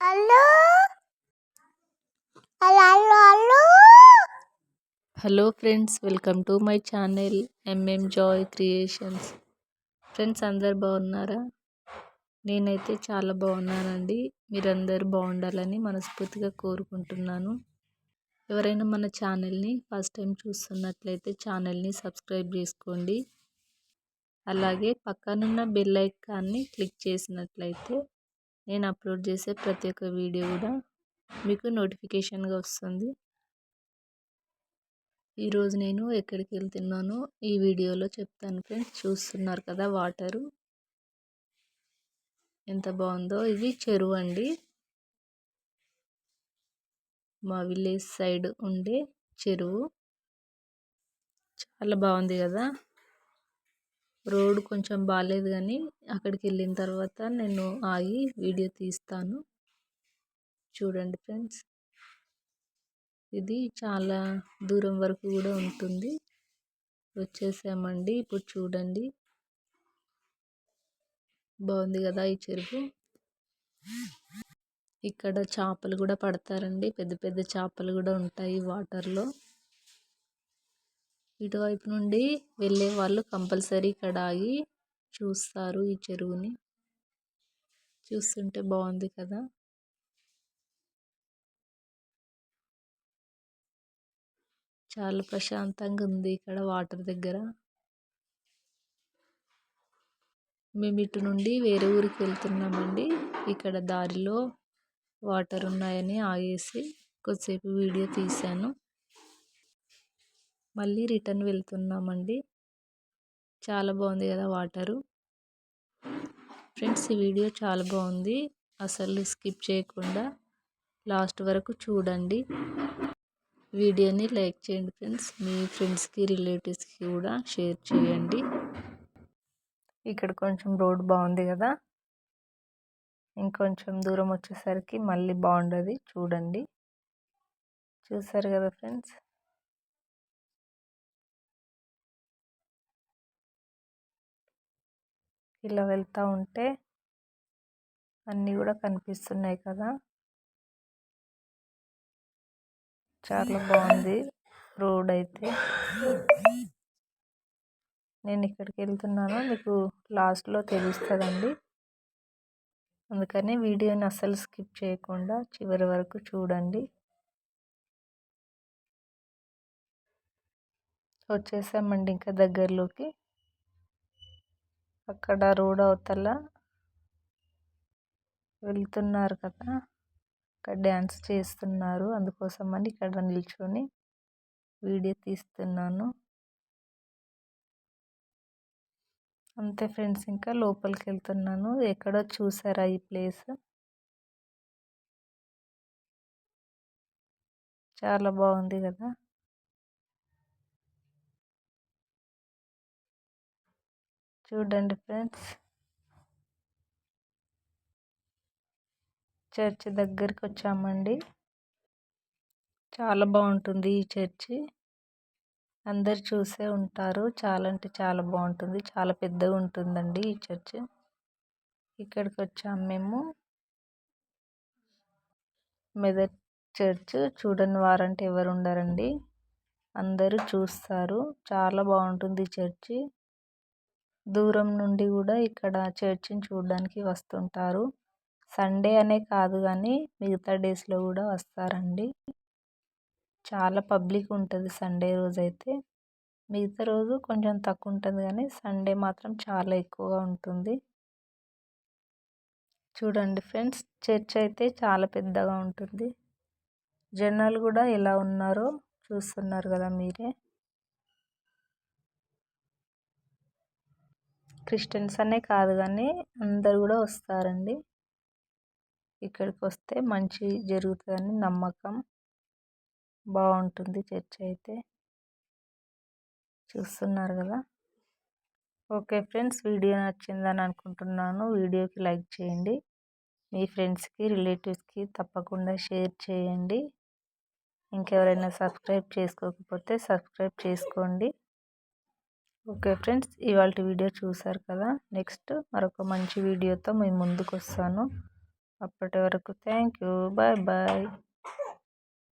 Hello? Hello friends welcome to my channel MM joy creations friends అందరు బాగున్నారా? నేనైతే చాలా బాగున్నానండి. మీరందరూ బాగుండాలని మనస్ఫూర్తిగా కోరుకుంటున్నాను. ఎవరైనా మన ఛానల్ని ఫస్ట్ టైం చూస్తున్నట్లయితే ఛానల్ని సబ్స్క్రైబ్ చేసుకోండి. అలాగే పక్కనున్న బెల్ ఐకాన్ని క్లిక్ చేసినట్లయితే నేను అప్లోడ్ చేసే ప్రతి ఒక్క వీడియో కూడా మీకు నోటిఫికేషన్గా వస్తుంది. ఈరోజు నేను ఎక్కడికి వెళ్తున్నానో ఈ వీడియోలో చెప్తాను ఫ్రెండ్స్. చూస్తున్నారు కదా వాటరు. ఎంత బాగుందో. ఇది చెరువు అండి. మా విలేజ్ సైడ్ ఉండే చెరువు. చాలా బాగుంది కదా. రోడ్ కొంచెం బాగాలేదు కానీ అక్కడికి వెళ్ళిన తర్వాత నేను ఆగి వీడియో తీస్తాను. చూడండి ఫ్రెండ్స్. ఇది చాలా దూరం వరకు కూడా ఉంటుంది. వచ్చేసామండి. ఇప్పుడు చూడండి. బాగుంది కదా ఈ చెరువు. ఇక్కడ చేపలు కూడా పడతారండి. పెద్ద పెద్ద చేపలు కూడా ఉంటాయి వాటర్లో. ఇటువైపు నుండి వెళ్ళే వాళ్ళు కంపల్సరీ ఇక్కడ ఆగి చూస్తారు ఈ చెరువుని. చూస్తుంటే బాగుంది కదా. చాలా ప్రశాంతంగా ఉంది ఇక్కడ వాటర్ దగ్గర. మేము ఇటు నుండి వేరే ఊరికి వెళ్తున్నామండి. ఇక్కడ దారిలో వాటర్ ఉన్నాయని ఆగేసి కొద్దిసేపు వీడియో తీశాను. మళ్ళీ రిటర్న్ వెళ్తున్నామండి. చాలా బాగుంది కదా వాటరు. ఫ్రెండ్స్ ఈ వీడియో చాలా బాగుంది. అసలు స్కిప్ చేయకుండా లాస్ట్ వరకు చూడండి. వీడియోని లైక్ చేయండి ఫ్రెండ్స్. మీ ఫ్రెండ్స్కి రిలేటివ్స్కి కూడా షేర్ చేయండి. ఇక్కడ కొంచెం రోడ్ బాగుంది కదా. ఇంకొంచెం దూరం వచ్చేసరికి మళ్ళీ బాగుండదు. చూడండి. చూసారు కదా ఫ్రెండ్స్? ఇలా వెళ్తూ ఉంటే అన్నీ కూడా కనిపిస్తున్నాయి కదా. చాలా బాగుంది రోడ్ అయితే. నేను ఇక్కడికి వెళ్తున్నానో. మీకు లాస్ట్లో తెలుస్తుందండి. అందుకని వీడియోని అస్సలు స్కిప్ చేయకుండా చివరి వరకు చూడండి. వచ్చేసామండి ఇంకా దగ్గరలోకి. అక్కడ రోడ్ అవతల వెళ్తున్నారు కదా అక్కడ డ్యాన్స్ చేస్తున్నారు. అందుకోసం అని ఇక్కడ నిల్చొని వీడియో తీస్తున్నాను. అంతే ఫ్రెండ్స్ ఇంకా లోపలికి వెళ్తున్నాను ఎక్కడో చూసారా ఈ ప్లేస్? చాలా బాగుంది కదా. చూడండి ఫ్రెండ్స్. చర్చ్ దగ్గరికి వచ్చామండి. చాలా బాగుంటుంది ఈ చర్చి. అందరు చూసే ఉంటారు. చాలా అంటే చాలా బాగుంటుంది. చాలా పెద్దగా ఉంటుందండి ఈ చర్చ్. ఇక్కడికి వచ్చాము మేము. మెదక్ చర్చ్ చూడని వారంటే ఎవరు ఉండరండి. అందరూ చూస్తారు. చాలా బాగుంటుంది ఈ చర్చి. దూరం నుండి కూడా ఇక్కడ చర్చిని చూడడానికి వస్తుంటారు. సండే అనే కాదు కానీ మిగతా డేస్లో కూడా వస్తారండి. చాలా పబ్లిక్ ఉంటుంది సండే రోజు అయితే మిగతా రోజు కొంచెం తక్కువ ఉంటుంది కానీ సండే మాత్రం చాలా ఎక్కువగా ఉంటుంది. చూడండి ఫ్రెండ్స్ చర్చ్ అయితే చాలా పెద్దగా ఉంటుంది. జనాలు కూడా ఎలా ఉన్నారో చూస్తున్నారు కదా మీరే. క్రిస్టియన్స్ అనే కాదు కానీ అందరు కూడా వస్తారండి. ఇక్కడికి వస్తే మంచి జరుగుతుందని నమ్మకం. బాగుంటుంది చర్చ్ అయితే. చూస్తున్నారు కదా. ఓకే ఫ్రెండ్స్ వీడియో నచ్చిందని అనుకుంటున్నాను. వీడియోకి లైక్ చేయండి. మీ ఫ్రెండ్స్కి రిలేటివ్స్కి తప్పకుండా షేర్ చేయండి. ఇంకెవరైనా సబ్స్క్రైబ్ చేసుకోకపోతే సబ్స్క్రైబ్ చేసుకోండి. ఓకే ఫ్రెండ్స్ ఇవాళ వీడియో చూసారు కదా? నెక్స్ట్ మరొక మంచి వీడియోతో మేము ముందుకు వస్తాను అప్పటి వరకు థ్యాంక్ యూ బాయ్ బాయ్.